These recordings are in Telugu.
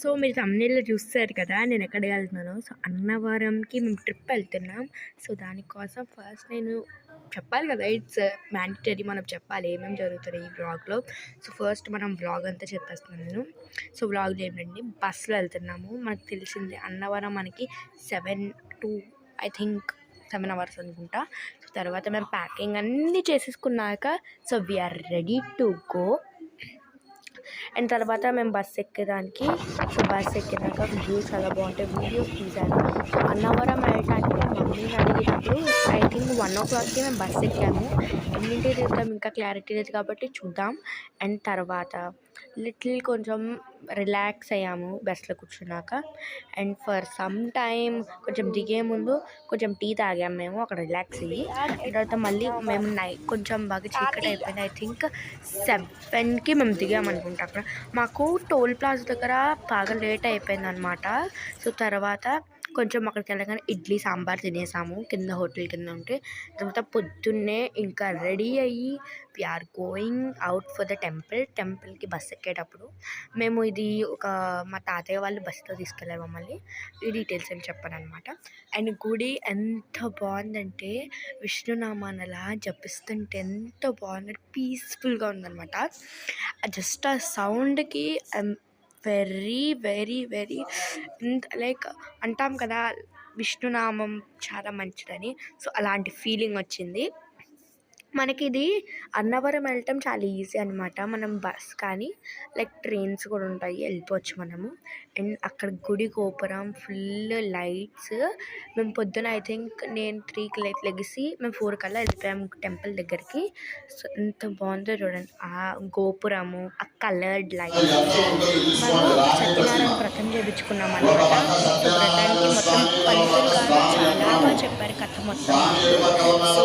సో మీరు తమిళలో చూస్తారు కదా నేను ఎక్కడికి వెళ్తున్నాను. సో అన్నవరంకి మేము ట్రిప్ వెళ్తున్నాం. సో దానికోసం ఫస్ట్ నేను చెప్పాలి కదా ఇట్స్ మ్యాండేటరీ మనం చెప్పాలి ఏమేమి జరుగుతుంది ఈ వ్లాగ్లో సో ఫస్ట్ మనం వ్లాగ్ అంతా చెప్పేస్తున్నాను నేను. సో వ్లాగ్ ఏమిటండి బస్సులో వెళ్తున్నాము. మనకు తెలిసింది అన్నవరం మనకి seven to I think seven hours అనుకుంటా. సో తర్వాత మేము ప్యాకింగ్ అన్నీ చేసేసుకున్నాక so we're ready to go and తర్వాత మేము బస్ ఎక్కేదానికి సో బస్ ఎక్కినాక వ్యూ చాలా బాగుంటాయి వీడియోస్ తీశాను సో అన్నవరం వెళ్ళటానికి మా మమ్మీని అడిగినప్పుడు ఐ థింక్ వన్ ఓ క్లాక్కి మేము బస్ ఎక్కాము ఎన్నింటికి తిరుగుతాం ఇంకా క్లారిటీ లేదు కాబట్టి చూద్దాం అండ్ తర్వాత లిటిల్ కొంచెం రిలాక్స్ అయ్యాము బస్లో కూర్చున్నాక. అండ్ ఫర్ సమ్ టైమ్ కొంచెం దిగే ముందు కొంచెం టీ తాగాము మేము అక్కడ రిలాక్స్ అయ్యి. తర్వాత మళ్ళీ మేము నైట్ కొంచెం బాగా చీకటి అయిపోయింది. ఐ థింక్ సెవెన్కి మేము దిగామనుకుంటా అక్కడ. మాకు టోల్ ప్లాజా దగ్గర బాగా లేట్ అయిపోయింది అనమాట సో తర్వాత కొంచెం అక్కడికి వెళ్ళగానే ఇడ్లీ సాంబార్ తినేసాము. కింద హోటల్ కింద ఉంటే తర్వాత పొద్దున్నే ఇంకా రెడీ అయ్యి we're going out for the temple టెంపుల్కి బస్ ఎక్కేటప్పుడు మేము ఇది ఒక మా తాతయ్య వాళ్ళు బస్సులో తీసుకెళ్ళారు మమ్మల్ని. ఈ డీటెయిల్స్ ఏం చెప్పాను అనమాట అండ్ గుడి ఎంత బాగుందంటే విష్ణునామాన్ని అలా జపిస్తుంటే ఎంత బాగుంది పీస్ఫుల్గా ఉందన్నమాట. జస్ట్ ఆ సౌండ్కి వెరీ వెరీ వెరీ లైక్ అంటాం కదా విష్ణునామం చాలా మంచిదని. సో అలాంటి ఫీలింగ్ వచ్చింది. మనకి ఇది అన్నవరం వెళ్ళటం చాలా ఈజీ అనమాట మనం బస్ కానీ లైక్ ట్రైన్స్ కూడా ఉంటాయి వెళ్ళిపోవచ్చు మనము. అండ్ అక్కడ గుడి గోపురం ఫుల్ లైట్స్. మేము పొద్దున ఐ థింక్ నేను త్రీకి లైట్ లెగిసి మేము ఫోర్ కల్లా వెళ్ళిపోయాము టెంపుల్ దగ్గరికి. సో ఎంత బాగుందో చూడండి. ఆ గోపురము ఆ కలర్డ్ లైట్స్. మనం సత్యనారాయణ వ్రతం చేయించుకున్నాం అనమాట వ్రతానికి మొత్తం పంతులు గారు చాలా బాగా చెప్పారు కథ మొత్తం. సో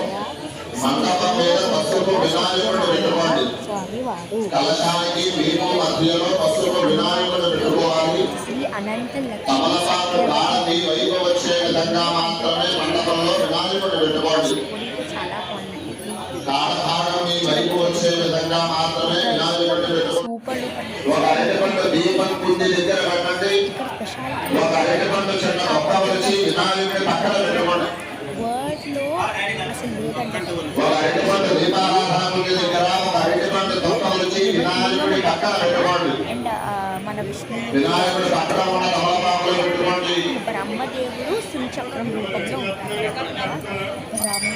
మండపం మీద పసుపు వినాయకుడు పెట్టుకోండి కలశానికి మీకు మధ్యలో పసుపు వినాయకుడు పెట్టుకోవాలి తమలపాకు వైపు వచ్చే విధంగా మాత్రమే మండపంలో వినాయకుడు పెట్టుకోండి గుడికి మీ వైపు వచ్చే విధంగా మాత్రమే వినాయకుడు పెట్టుకోండి ఒక అరటిపండు దీపం కుండి దగ్గర పెట్టండి ఒక అరటిపండు చిన్న మొక్క వచ్చి వినాయకుడి పక్కన పెట్టుకోండి పెట్టుకోండి అండ్ మన విష్ణు బ్రహ్మదేవుడు శ్రీచక్రం రూపంలో ఉంటారు. బ్రహ్మ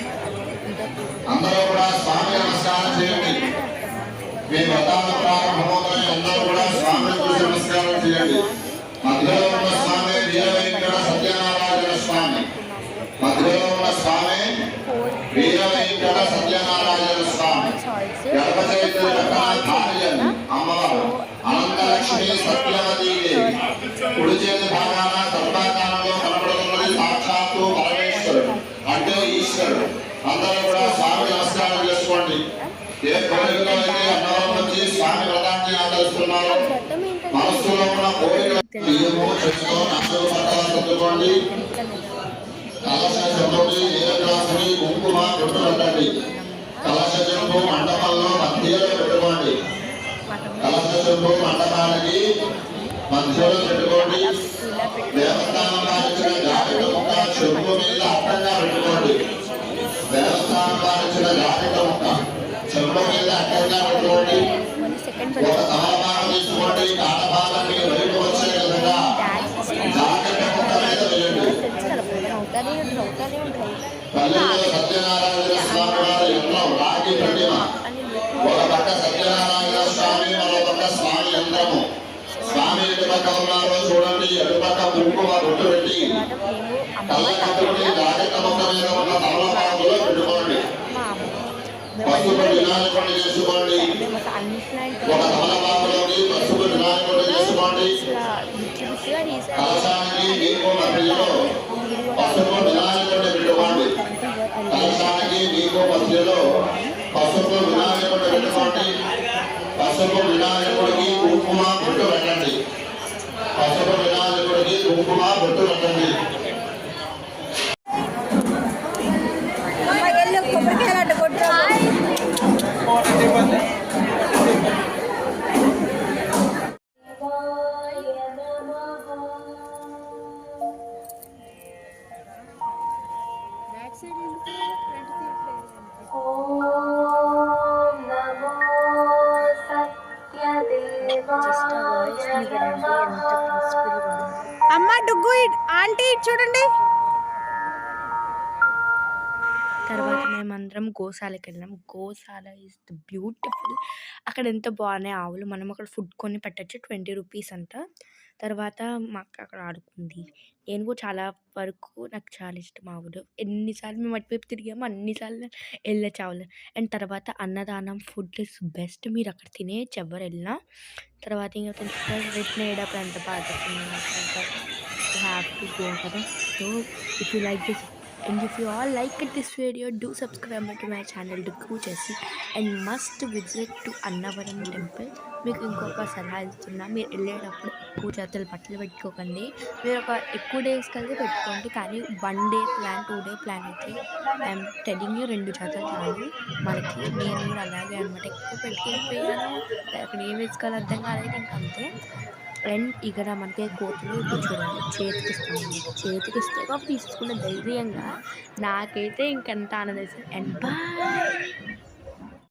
అందరూ కూడా స్వామి నమస్కారం చేయండి మీ వ్రతాల ప్రారంభమవుతాయి అందరూ కూడా స్వామిని చూసి నమస్కారం చేయండి మధ్యలో ఉన్న స్వామి వీరవెంకట సత్యనారాయణ స్వామి మధ్యలో ఉన్న స్వామి వీరవెంకట సత్యనారాయణ స్వామి గర్భ చైత్ర రకాల భార్యలు అమ్మవారు అనంతలక్ష్మి సత్యవతి దేవి కుడి చేతి భాగాన గర్భాకారంలో కనబడుతున్నది సాక్షాత్తు పరమేశ్వరుడు అంటే ఈశ్వరుడు అందరూ కూడా స్వామి నమస్కారం చేసుకోండి ఏ కోరికలో అయితే అన్నవరం వచ్చి స్వామి వ్రతాన్ని ఆచరిస్తున్నారు మనస్సులో ఉన్న కోరిక బియ్యము చెట్టుతో నష్టం పట్టాలు కుంకుమ పెట్టండి కలశ చెంబు మండపానికి పెట్టుకోండి. దేవస్థానం వారిచిన జాతక ముక్క చెంబు మీద అడ్డంగా పెట్టుకోండి. దేవస్థానం వారిచిన జాతక ముక్క చెంబు మీద అడ్డంగా పెట్టుకోండి. ఒక సమాధానం తీసుకోండి. కాటపాల మీ వైపు వచ్చే విధంగా జాతక ముక్క మీద వేయండి. పల్లెల్లో సత్యనారాయణ స్వామి వారి ఎన్నో రాగి ప్రతిమ. ఒక పక్క సత్య ఎటు పక్క గుట్టు పెట్టి తర్వాత కళ్ళ కట్టుకుని ఉన్న తమలపాకులో పెట్టుకోండి పసుపు వినాయకుడిని చేసుకోండి ఒక తమలపాకులోని పసుపు వినాయకుడిని చేసుకోండి కలశానికి మధ్యలో పసుపు వినాయకుడిని పెట్టుకోండి కలశానికి నీకు మధ్యలో పసుపు పెట్టుకోండి పసుపు వినాయకుడికి కుంకుమ బొట్టు పెట్టండి. వినాయకుడికి కుంకుమ బొట్టు ఆంటీ చూడండి. తర్వాత మేమందరం గోశాలకి వెళ్ళాం గోశాల ఈజ్ ద బ్యూటిఫుల్ అక్కడ ఎంత బాగున్నాయి ఆవులు. మనం అక్కడ ఫుడ్ కొని పెట్టచ్చు ట్వంటీ రూపీస్ అంట తర్వాత మాకు అక్కడ ఆడుకుంది. నేను కూడా చాలా వరకు నాకు చాలా ఇష్టం ఆవులు. ఎన్నిసార్లు మేము అటువైపు తిరిగామో అన్నిసార్లు వెళ్ళచ్చు ఆవులు అండ్ తర్వాత అన్నదానం ఫుడ్ ఇస్ బెస్ట్ మీరు అక్కడ తినే ఎవరు వెళ్ళినా తర్వాత ఇంకా తెలుసు రిటర్న్ అయ్యేటప్పుడు ఎంత బాగా హ్యావ్ టు గో కదా so if you like this and if you all like this video do subscribe to my channel channel go చేసి and must visit to Annavaram temple మీకు ఇంకొక సలహా ఇస్తున్నా మీరు వెళ్ళేటప్పుడు ఎక్కువ జతలు బట్టలు పెట్టుకోకండి. మీరు ఒక ఎక్కువ డేస్ కలిసి పెట్టుకోండి కానీ one day plan two day plan అయితే ఐఎమ్ టెలింగ్ యూ రెండు జాతరలు చాలు. మనకి నేను కూడా అలాగే అనమాట ఎక్కువ పెట్టుకెళ్ళిపోయాను అక్కడ ఏం వేసుకోవాలో అర్థం కాలేదు ఇంకంతే అంతే. అండ్ ఇక్కడ మనకి కోతులు చూడండి. చేతికి ఇస్తాను చేతికి ఇస్తే కూడా తీసుకున్న ధైర్యంగా నాకైతే ఇంకెంత ఆనందం అండ్ బాయ్!